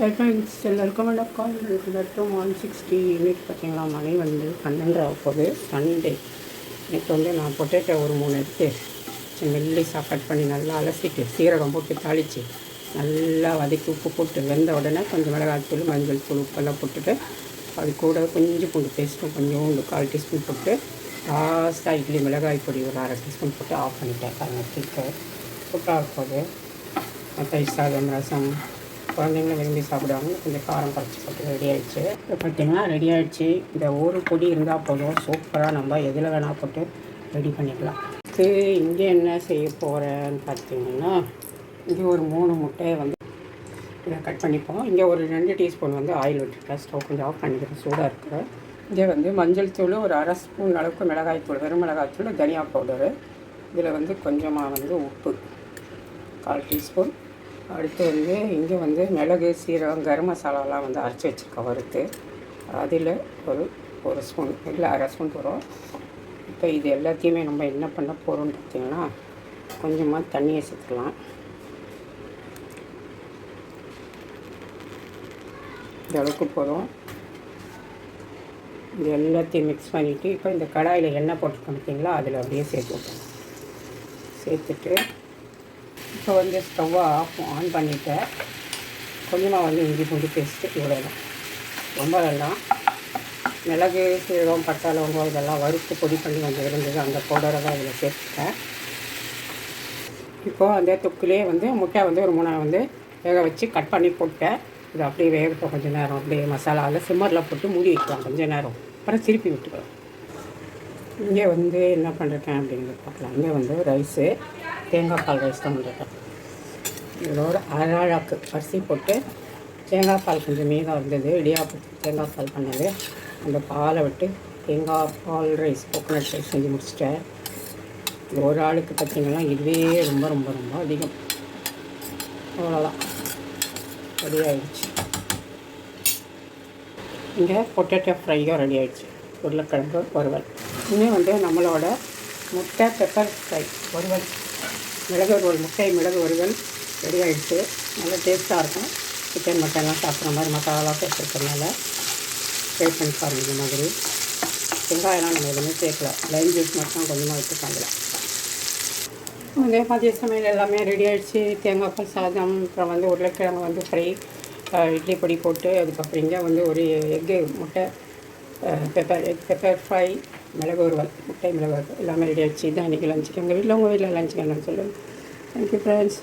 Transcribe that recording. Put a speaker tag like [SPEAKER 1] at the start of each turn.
[SPEAKER 1] Electronics எல்லாருக்கும் கால் எல்லாருக்கும் one sixty unit பார்த்தீங்களா மணி வந்து பன்னெண்டு ஆக போகுது. சண்டே நேற்று வந்து நான் பொட்டேட்டோ ஒரு மூணு எடுத்து மெல்லிசாக கட் பண்ணி நல்லா அலசிட்டு சீரகம் போட்டு தாளித்து நல்லா வதக்கி உப்பு போட்டு வெந்த உடனே கொஞ்சம் மிளகாய்த்தூள் மஞ்சள் தூள் உப்பெல்லாம் போட்டுட்டு அது கூட கொஞ்சம் பூண்டு பேஸ்ட்டும் கொஞ்சோண்டு கால் டீஸ்பூன் போட்டு லாஸ்ட்டாக இட்லி மிளகாய் பொடி ஒரு அரை டீஸ்பூன் போட்டு ஆஃப் பண்ணிட்டேன். பாருங்க கிட்ட சூப்பராக இருக்கும் அது தயிர் சாதம் ரசம் குழந்தைங்களும் விரும்பி சாப்பிடுவாங்க. கொஞ்சம் காரம் குறைச்சி போட்டு ரெடி ஆகிடுச்சு இப்போ பார்த்தீங்கன்னா ரெடி ஆகிடுச்சு இந்த ஒரு பொடி இருந்தால் போதும். சூப்பராக நம்ம எதில் வேணால் போட்டு ரெடி பண்ணிக்கலாம். இது இங்கே என்ன செய்ய போகிறேன்னு பார்த்தீங்கன்னா இங்கே ஒரு மூணு முட்டையை வந்து இதை கட் பண்ணிப்போம். இங்கே ஒரு ரெண்டு டீஸ்பூன் வந்து ஆயில் விட்டுருக்கேன் ஸ்டவ் கொஞ்சம் ஆஃப் பண்ணிக்கிறேன். சூடாக இருக்குது இங்கே வந்து மஞ்சள் தூள் ஒரு அரை ஸ்பூன் அளவுக்கு மிளகாய் தூள் வெறும் மிளகாய் தூள் தனியா பவுடரு இதில் வந்து கொஞ்சமாக வந்து உப்பு கால் டீஸ்பூன் அடுத்து வந்து இங்கே வந்து மிளகு சீரகம் கரம் மசாலாலாம் வந்து அரைச்சி வச்சுருக்கேன் வறுத்து. அதில் ஒரு ஒரு ஸ்பூன் இல்லை அரை ஸ்பூன் போகிறோம் இப்போ இது எல்லாத்தையுமே நம்ம என்ன பண்ண போகிறோம்னு பார்த்தீங்கன்னா கொஞ்சமாக தண்ணியை சேர்த்துக்கலாம். இந்த அளவுக்கு போதும். இது எல்லாத்தையும் மிக்ஸ் பண்ணிவிட்டு இப்போ இந்த கடாயில் எண்ணெய் போட்டுருக்கோம் பார்த்தீங்களா அதில் அப்படியே சேர்த்து விட்டோம் சேர்த்துட்டு இப்போ வந்து ஸ்டவ்வை ஆஃப் ஆன் பண்ணிவிட்டேன் கொஞ்சமாக வந்து இஞ்சி பூண்டு பேஸ்ட்டு இவ்வளோ ரொம்ப நல்லா. மிளகு சீரகம் பட்டை லவங்கம் இதெல்லாம் வறுத்து பொடி பண்ணி கொஞ்சம் இருந்தது. அந்த பவுடரை தான் இதில் சேர்த்துட்டேன். இப்போது அந்த தொக்குலேயே வந்து முட்டை வந்து ஒரு மூணை வந்து வேக வச்சு கட் பண்ணி போட்டேன். இது அப்படியே வேகட்டும். கொஞ்சம் நேரம். அப்படியே மசாலாவில் சிம்மரில் போட்டு மூடி வைக்கலாம். கொஞ்சம் நேரம். அப்புறம் திருப்பி விட்டுக்கலாம். இங்கே வந்து என்ன பண்ணிருக்கேன் அப்படிங்கிறது பார்க்கலாம். இங்கே வந்து ரைஸு தேங்காய் பால் ரைஸ் தான் பண்ணிருக்கேன் இதோட அழகாக்கு அரிசி போட்டு தேங்காய் பால் கொஞ்சம் மீதம் இருந்தது இடியாப்பத்துக்கு தேங்காய் பால் பண்ணது. அந்த பாலை விட்டு தேங்காய் பால் ரைஸ் கோகோனட் ரைஸ் செஞ்சு முடிச்சிட்டேன். ஒரு ஆளுக்கு பார்த்தீங்கன்னா இதுவே ரொம்ப ரொம்ப ரொம்ப அதிகம். அவ்வளோதான். ரெடி ஆகிடுச்சு இங்கே பொட்டேட்டோ ஃப்ரையும் ரெடி ஆகிடுச்சு உருளைக்கிழங்கு வறுவல். இன்னும் வந்து நம்மளோட முட்டை பெப்பர் ஃப்ரை வறுவல். மிளகு ஒரு முட்டை மிளகு வறுவல் ரெடி ஆகிடுச்சு நல்லா டேஸ்ட்டாக இருக்கும். சிக்கன் மட்டன்லாம் சாப்பிட்ற மாதிரி மசாலாலாம் சேர்த்துருக்கறனால ட்ரை பண்ணி பாருங்கள் இந்த மாதிரி. வெங்காயம்லாம் நம்ம எதுவுமே சேர்க்கல. லைம் ஜூஸ் மட்டும் கொஞ்சமாக வச்சுருக்காங்கள அதே மதிய சமையல் எல்லாமே ரெடி ஆகிடுச்சு தேங்காய் பால் சாதம் அப்புறம் வந்து உருளைக்கிழங்கு வந்து ஃப்ரை இட்லி பொடி போட்டு அதுக்கப்புறம் இங்கே வந்து ஒரு எக்கு முட்டை பெப்பர் எக் பெப்பர் ஃப்ரை மிளகு வறுவல் முட்டை மிளகு வறுவல் எல்லாமே ரெடி ஆகிடுச்சு இதான் இன்றைக்கி லஞ்சுக்கு எங்கள் வீட்டில் உங்கள் வீட்டில் லஞ்சுக்கு என்னன்னு சொல்லுங்கள் தேங்க்யூ ஃப்ரெண்ட்ஸ்